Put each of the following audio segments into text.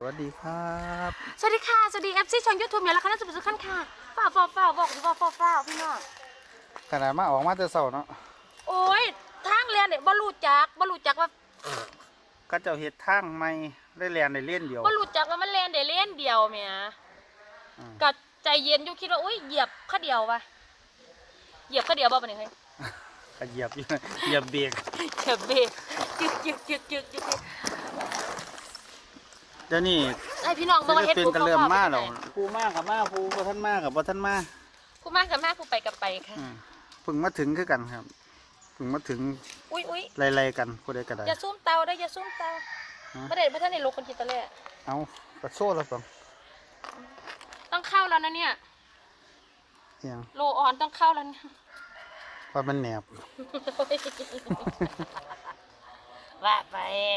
สวัสดีครับ สวัสดีค่ะ สวัสดีเอฟซีช่องยูทูบเนี่ยแล้วค่ะน่าจะเป็นสุขันค่ะฝ้าฝ้าฝ้าบอกฝ้าวฝ้าฝ้าพี่น้องขนาดมาออกมาแต่เช้าเนาะ โอ้ย ทางเรียนเนี่ยบ่รู้จักบ่รู้จักว่าก็เจ้าเฮ็ดทางใหม่ได้แลนได้เล่นเดียวบ่รู้จักว่ามันเรียนได้เล่นเดียวแหม่อืมก็ใจเย็นอยู่คิดว่าอุ้ยเหยียบข้าเดียววะเหยียบข้าเดียวบ่ปะเนี่ยเฮ้ยเหยียบเหยียบเบรกเหยียบเบรกจึกจึกจึกจึกจึก เดี๋ยวนี้ให้พี่น้องศิเบิ่งลว่าเฮ็ดปินปุ๊บก็เริ่มมาแล้วเข้ไปผู้มากับมาผู้บ่ทันมากับบ่ทันมาผู้มากับมาผู้ไปกับไปค่ะ อืมเพิ่งมาถึงคือกันครับเพิ่งมาถึงอุ้ยอุ้ยไล่ๆกันผู้ใดก็ได้ อย่าซูมเตาได้ออย่าซูมเตาฮะบ่ได้บ่ทันได้ลงคนคิดตะแลเอากระโซ่แล้วต้องต้องเข้าแล้วนะเนี่ย เอียงโลออนต้องเข้าแล้วเนี่ยเพราะมันแหนบ ว่าไปนี่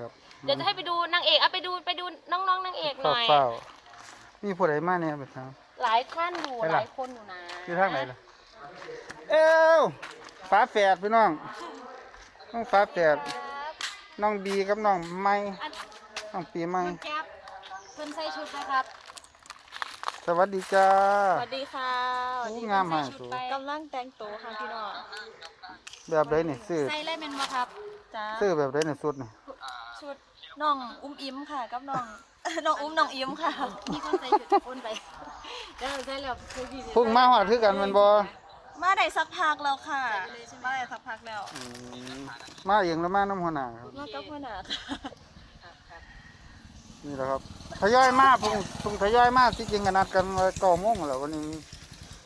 ครับเดี๋ยวจะให้ไปดูนางเอกเอาไปดูไปดูน้องๆนางเอกหน่อย เฝ้าๆมีผู้ใดมาเนี่ยไปทางหลายท่านอยู่ไปล่ะ หลายคนอยู่นะอยู่ทางไหนล่ะ เอ้วฝาแฝดพี่น้อง น้องฝาแฝดครับน้องบีกับน้องไม้อันน้องปีใหม่คุณแก๊ปเพิ่นใส่ชุดนะครับส วัสดีจ้า สวัสดีค่ะโอ้งามมากใส่ชุดไปกำลังแต่งตัวค่ะพี่น้องแบบใดนี่ซื้อใส่เลยแม่นบ่ครับจ้าซื้อแบบใดนี่สุดนี่ชุดน้องอุ้มอิมค่ะกับน้อง น้องอุ้มน้องอิมค่ะมีคนใส่ชุดอุ้นไปเออใส่แล้วคือพี่เพุ่งมาหอดคือกันแมันบ่มาได้สักพักแล้วค่ะ มาได้สักพักแล้วอืมมาเองแล้วมาน้ำหัวหน้าครับมากับหัวหน้าค่ะนี่แหละครับ ทยอยมาเพุ่งเพุ่งทยอยมาที่จริงกันนัดกันไว้เก้าโมงแล้ววันนี้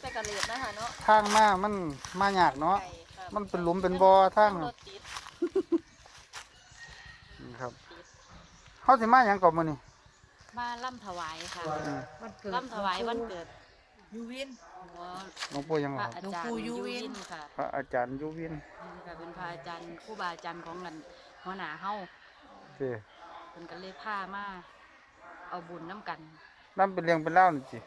ไปกระเลียดนะคะเนาะทางมามันมายากเนาะ ไก่ค่ะมันเป็นหลุมเป็นบ่อทาง รถติดนี่ครับเฮาสิมาหยังก่อนมื้อนี้มาล่ำถวายค่ะอืมล่ำถวายวันเกิดยูวิน หัวหลวงปู่ยังพเหรระออาหลวงจารปู่ย์ยูยูวิวิน นค่ะพระอาจารย์ยุวินนี่ค่ะเป็นพระอาจารย์ครูบาอาจารย์ของกันหัวหน้าเฮาสิเป็นกันเลยพามา เอาบุญน้ำกันนำเป็นเรื่องเป็นเล่าวนี่สิ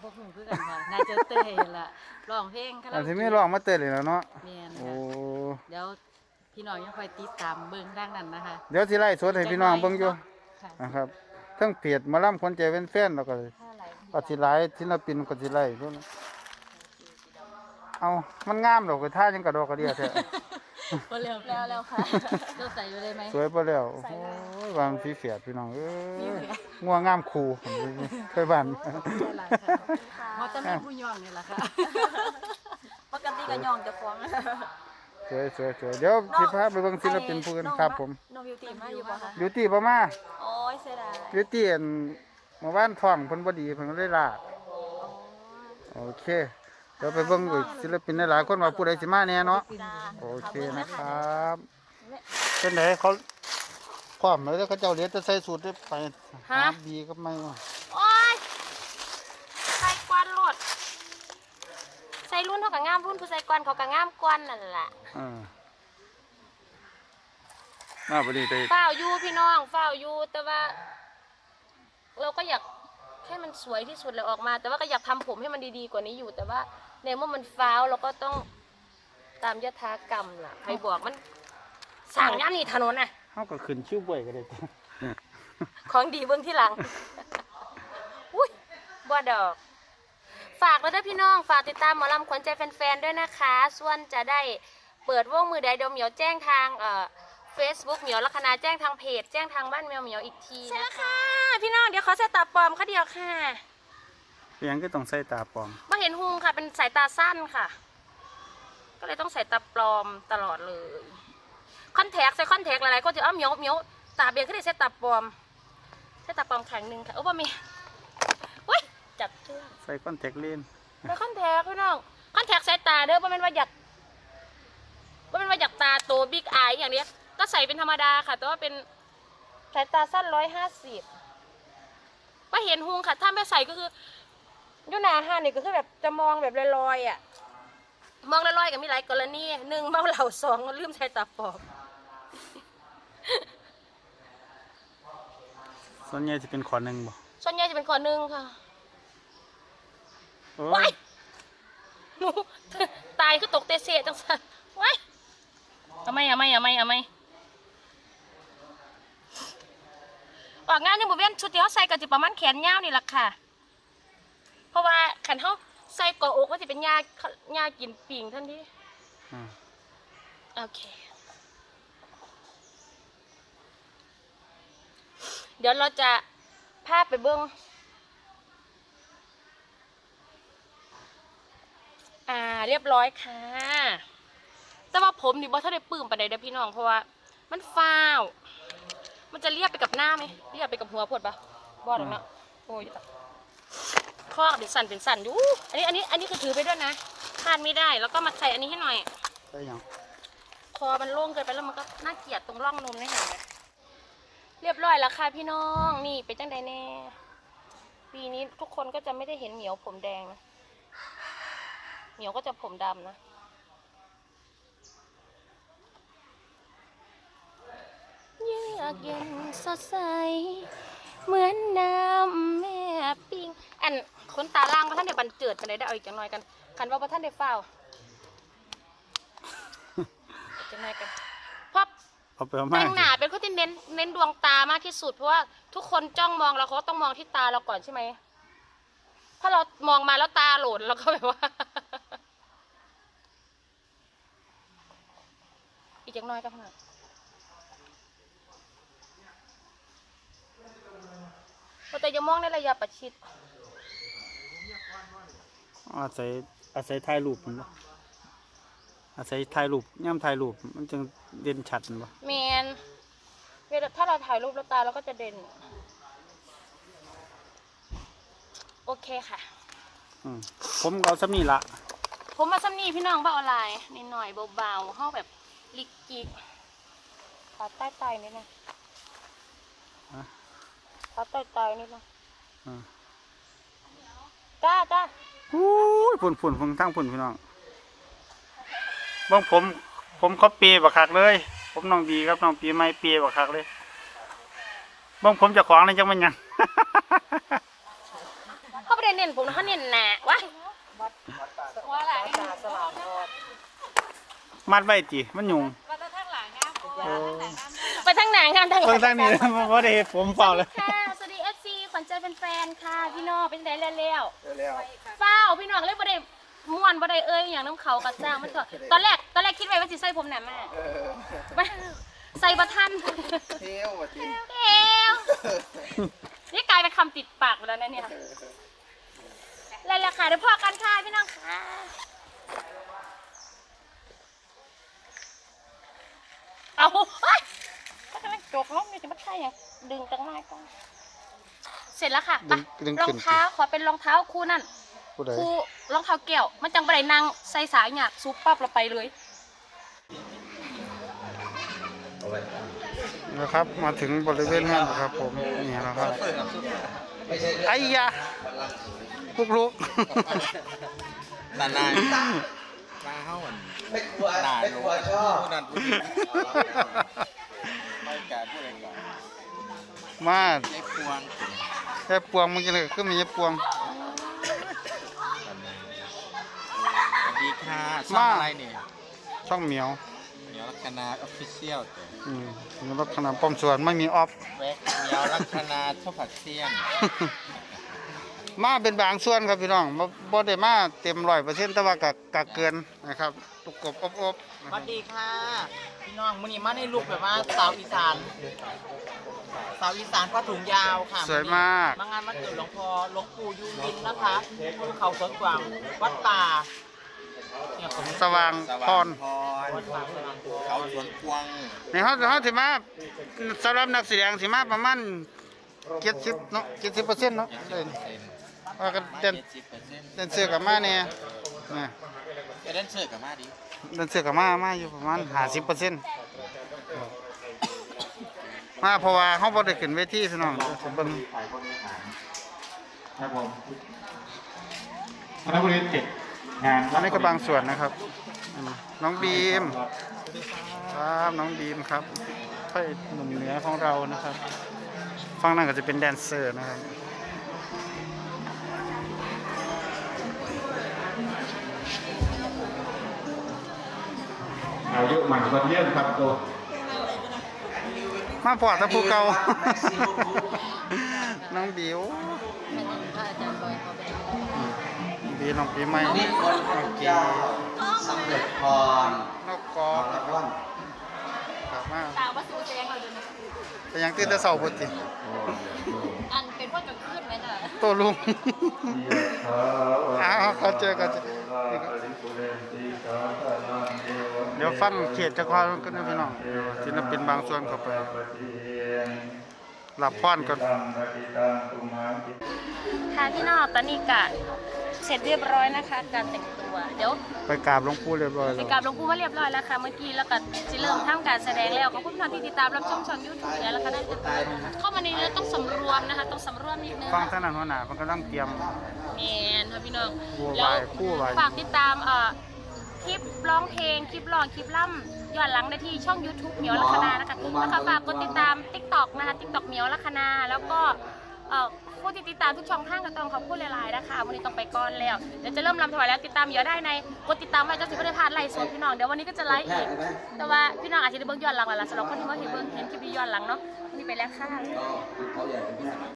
พวกหนูคือกันค่ะนายเจอเต้ยละร้องเพลงคาราอันโอที่มีเกะร้องมาเต้นเลยแล้วเนาะแม่นโอ้ค่ะเดี๋ยวพี่น้องยังคอยติดตามเบิ่งทางนั้นนะคะเดี๋ยวสิไล่สดให้พี่น้องเบิ่งอยู่ค่ะนะครับทั้งเพจหมาล่ำคนใจเป็นแฟนแล้วก็ถ้าไหลก็สิไล่ศิลปินก็สิไล่พวกนั้นเอามันงามดอกกระท่ายังกระดอกกระเดียแท้ ก็เร็วแล้วแล้วค่ะเราใส่ไปเลยไหม สวยไปแล้วโอ้โหวางสีเฟียดพี่น้องเอ้ยงัวงามคูเคยบ้านได้หลายค่ะเพราะจะมีผู้ย่องนี่แหละค่ะ ปกติก็ย่องจะฟ้องสวยสวยสวยเดี๋ยวสิพาไปเบิ่งศิลปินผู้อื่นครับผมน้องบิวตี้มาอยู่บ่คะบิวตี้บ่มาโอ้ยเสียดายบิวตี้อันเมื่อวานท้องเพิ่นบ่ดีเพิ่นก็เลยลาโอเค เดี๋ยวไปเบิ่งอีกศิลปินหลายๆคนว่าผู้ใดสิมาแน่เนาะจ้าโอเคนะครับเป็นไหนเขาพร้อมแล้วเขาเจ้าเหลียจะใส่สูตรได้ไปหาดีก็ไม่ว่าโอ้ยใส่กวนโลดใส่รุ่นเท่ากับงามรุ่นผู้ใส่กวนเขากับงามกวนนั่นแหละอ่ามาพอดีเตเฝ้าวอยู่พี่น้องเฝ้าวอยู่แต่ว่า เราก็อยาก ให้มันสวยที่สุดเลยออกมา แต่ว่าก็อยากทำผมให้มันดีๆกว่านี้อยู่ แต่ว่าในเมื่อมันฟ้าวเราก็ต้องตามยถากรรมล่ะใครบอกมันสั่งย่านนี่ถนนน่ะเฮาก็ขึ้นชิวบ่อยก็ได้ของดีเบื้องที่หลังอุ้ยบัวดอก ฝากแล้วด้วยพี่น้อง ฝากติดตามหมอลำขวัญใจแฟนๆด้วยนะคะ ส่วนจะได้เปิดวงมือใดเดี๋ยวเหมียวแจ้งทางเอ่อ เฟซบุ๊กเหมียวลัคนาแจ้งทางเพจ แจ้งทางบ้านแมวเหมียวอีกทีใช่แล้วค่ะ พี่น้องเดี๋ยวขอใส่ตาปลอมค่ะเดียวค่ะเพียงก็ต้องใส่ตาปลอม มาเห็นหุงค่ะ เป็นสายตาสั้นค่ะ ก็เลยต้องใส่ตาปลอมตลอดเลยคอนแทคใส่คอนแทคหลายๆก็จะเอาเหมียวเหมียวตาเบียงก็ได้ใส่ตาปลอมใส่ตาปลอมแข็งหนึ่งค่ะโอ้บ่มีอุ้ยจับเชือก ใส่คอนแทคเลนส์ไปคอนแทคพี่น้องคอนแทคสายตาเด้อบ่แม่นว่าอยากบ่แม่นว่าอยากตาโตบิ๊กอายอย่างเนี้ย ก็ใส่เป็นธรรมดาค่ะ แต่ว่าเป็นสายตาสั้นร้อยห้าสิบว่าเห็นหุงค่ะ ถ้าไม่ใส่ก็คืออยูหนาห้านนี่ก็คือแบบจะมองแบบลอยๆอะ มองลอยๆกับมีหลายกรณีหนึ่งเมาเหล้าสองลืมใช้ตาปลอมส่วนใหญ่จะเป็นขอหนึ่งบ่ส่วนใหญ่จะเป็นข้อหนึ่งค่ะโอ้ว้ายยหนูตายก็ตกเตะเสียจังสันว้ายเอาไหมเอาไหมเอาไหมเอาไหม อกงานยังบ่เว้นชุดที่เขาใส่ก็จะประมาณแขนยาวนี่แหละค่ะ เพราะว่าขันเขาใส่เกาะอกก็จะเป็นยายากินปิงท่านที่อ่าโอเค เดี๋ยวเราจะพาไปเบิ้งอ่าเรียบร้อยค่ะ แต่ว่าผมนี่บ่ถ้าได้ปลื้มปานใดเด้อพี่น้องเพราะว่า มันฟ้าว มันจะเรียบไปกับหน้าไหมเรียบไปกับหัวพดปะบอดอกเนาะโอ้ยข้อเป็นสั่นเป็นสั่นอยู่อันนี้อันนี้อันนี้คือถือไปด้วยนะพลาดไม่ได้แล้วก็มาใส่อันนี้ให้หน่อยได้ยังคอมันโล่งเกินไปแล้วมันก็น่าเกลียดตรงร่องนมนี่เห็นไหมเรียบร้อยแล้วค่ะพี่น้องนี่เป็นจังใดแน่ปีนี้ทุกคนก็จะไม่ได้เห็นเหมียวผมแดงนะเหมียวก็จะผมดำนะ เยือกเย็นสดใส เหมือนน้ำแม่ปิงอันคนตาล่างพระท่านได้บันเจิดกันได้เอาอีกจังหน่อยกันคันว่าพระท่านได้เฝ้าจะไงกันเพราะเอาไปเอามาแต่งหนาเป็นคนที่เน้นเน้นดวงตามากที่สุดเพราะว่าทุกคนจ้องมองเราเขาก็ต้องมองที่ตาเราก่อนใช่ไหมถ้าเรามองมาแล้วตาโหลนเราก็แบบว่า อีกจังน้อยก็พอ แต่จะมองในระยะประชิดอาศัยอาศัยถ่ายรูปมันบ่อาศัยถ่ายรูปย่ำถ่ายรูปมันจึงเด่นชัดมันบ่แมนเวลาถ้าเราถ่ายรูปแล้วตาเราก็จะเด่น โอเคค่ะ อืมผมก็เอาซ้ำนี่ละผมมาซ้ำนี่พี่น้องบ้าออนไลน์นิดหน่อยเบาๆเข้าแบบลิกกิกขาใต้ไตนิดนึงอะ ขาใต้ไตนิดนึงอ่าจ้าจ้าอู้ยฝุ่นฝุ่นฝุ่นทั้งฝุ่นพี่น้องเบ้องผม ผมเขาเปียบักคักเลย ผมน้องดีครับน้องปีไม่เปียบักคักเลยเบ้องผมเจะของเลยจังมันหยังเขาไม่ได้เน้นผมนะเขาเน้นหนาวะว่าหลังมัดไว้จีมันยุงว่าจะทั้งหลังงามกว่าทั้งหลังงามไปทางไหนงานทางไหเบิ่งทางนี้มันบ่ได้เฮ็ดผมเฝ้าเลย ค่ะพี่น้องเป็นไงเร็วๆเฝ้าพี่น้องเลยบ่ได้ม่วนบ่ได้เอ้ยอย่างน้ำเขากระจ้างมันก็ตอนแรกตอนแรกคิดไว้ว่าสิใส่ผมหนามาใส่บะทันเที่ยวอะจริงเอวนี่กลายเป็นคำติดปากไปแล้วนะเนี่ยแล้วราคาเดี๋ยวพอกันค่ะพี่น้องค่ะเอาเฮ้ยถ้ากำลังจกล้มอยู่จะมาใช่ยังดึงตั้งไม้ก่อน เสร็จแล้วค่ะดึงดึงรอขึ้งน เท้าขอเป็นรองเท้าคู่นั่น ผู้ใดคู่รองเท้าแก้ว มันจังบไดนางใส่สายหยากซุปปั๊บเราไปเลย นะครับ มาถึงบริเวณนั้นนะครับ ผมนี่นะครับไอ้ยาลูกลูกนานๆมาเข้าเหมือนไม่กลัวไม่กลัวชอบผู้นั้นผู้นี้ไม่กล้าพูดอะไรก่อนมาไอ้พวงแค่ปวงมันจะเลยคือมีแค่ปวง สวัสดีค่ะช่องอะไรเนี่ยช่องเหมียวเหนียวลัคนาออฟฟิเชียลแต่อืมมีลักษณะป้อมสวนไม่มีออฟ แวะเหนียวลัคนาชอบผักเสี้ยนมาเป็นบางส่วนครับพี่น้องบ่บ่ได้มาเต็มร้อยเปอร์เซ็นต์แต่ว่ากักเกินนะครับตุกกบอบอบสวัสดีค่ะ พี่น้องมื้อนี้มาในลุคแบบว่าสาวอีสาน สาวอีสานผ้าถุงยาวค่ะสวยมากมางานวันเกิดหลวงพ่อหลวงปู่ยูมินนะคะภูเขาสวนกวางวัดป่าเนี่ยผมสว่างสพว่างรพรวัดป่าสว่างพรเขาสวนกวางในเฮาเฮาสิมาสำหรับนักแสดงสิมาประมาณ70เนาะ70%เนาะเด่นว่ากันเด่นเจ็ดสิบเปอร์เซ็นต์เด่นเสือกับมาเนี่ยนะเอเดนเซอร์กับมาดิเด่นเสือกับมามาอยู่ประมาณ50% มาเพราะว่าเฮาบ่ได้ขึ้นเวทีพี่น้องเดี๋ยวสิเบิ่งครับผมคณะบริหารเจ็ดงานอันนี้ก็บางส่วนนะครับอืมน้องบีมครับน้องบีมครับพระเอกหนุ่มเหนือของเรานะครับฝั่งนั้นก็จะเป็นแดนเซอร์นะครับอายุใหม่มาเยี่ยมครับตัว มมาพอแตะผู้เก่าน้องบิวให้ท่านพระอาจารย์บอยเขาไปดูบีน้องปีใหม่นี่คนน้องกีสำเร็จพรนกกอล์ฟนะครับกลับมาตาว่าสูแจงเราเดินแต่ยังตื่นแต่เช้าพุ่นติอันเป็นพวกกลางคืนไหมจ้ะโตลุงอ้าวเขาเจอกันจะ เดี๋ยวฟังเขตจะคอยกันนะพี่น้องศิลปินบางส่วนเข้าไปหลับพรก่อนค่ะพี่น้องตอนนี้กะเสร็จเรียบร้อยนะคะ การแต่งตัวเดี๋ยวไปกราบหลวงปู่เรียบร้อยไปแล้วกราบหลวงปู่มาเรียบร้อยแล้วค่ะเมื่อกี้แล้วก็จะเริ่มทำการแสดงแล้วขอบคุณท่านที่ติดตามรับชมช่องยูทูบแล้วค่ะได้เข้ามาในนี้ต้องสำรวมนะคะ ต้องสำรวมนิดนึงฟังท่านนั้นหัวหน้ามันกำลังเตรียมแมนค่ะพี่น้องบัวแล้ววายคู่วายฝากติดตามเอ่อค ลิปร้องเพลง คลิปร้อง คลิปล่ำย้อนหลังได้ที่ช่อง YouTube เหมียวลัคนานะคะแล้วก็ฝากกดติดตาม TikTok นะคะ TikTok เหมียวลัคนา แล้วก็เอ่อผู้ที่ติดตามทุกช่องทางก็ต้องขอบคุณหลายๆนะคะวันนี้ต้องไปก่อนแล้ว เดี๋ยวจะเริ่มรำถวายแล้วติดตามเหมียวได้ในกดติดตามไว้จะสิไม่ได้พลาดไลฟ์สดพี่น้องเดี๋ยววันนี้ก็จะไลฟ์อีก แต่ว่าพี่น้องอาจจะได้เบิ่งย้อนหลังแล้วล่ะสำหรับคนที่มาเห็นเบิ่งเห็นคลิปย้อนหลังเนาะวันนี้ไปแล้วค่ะ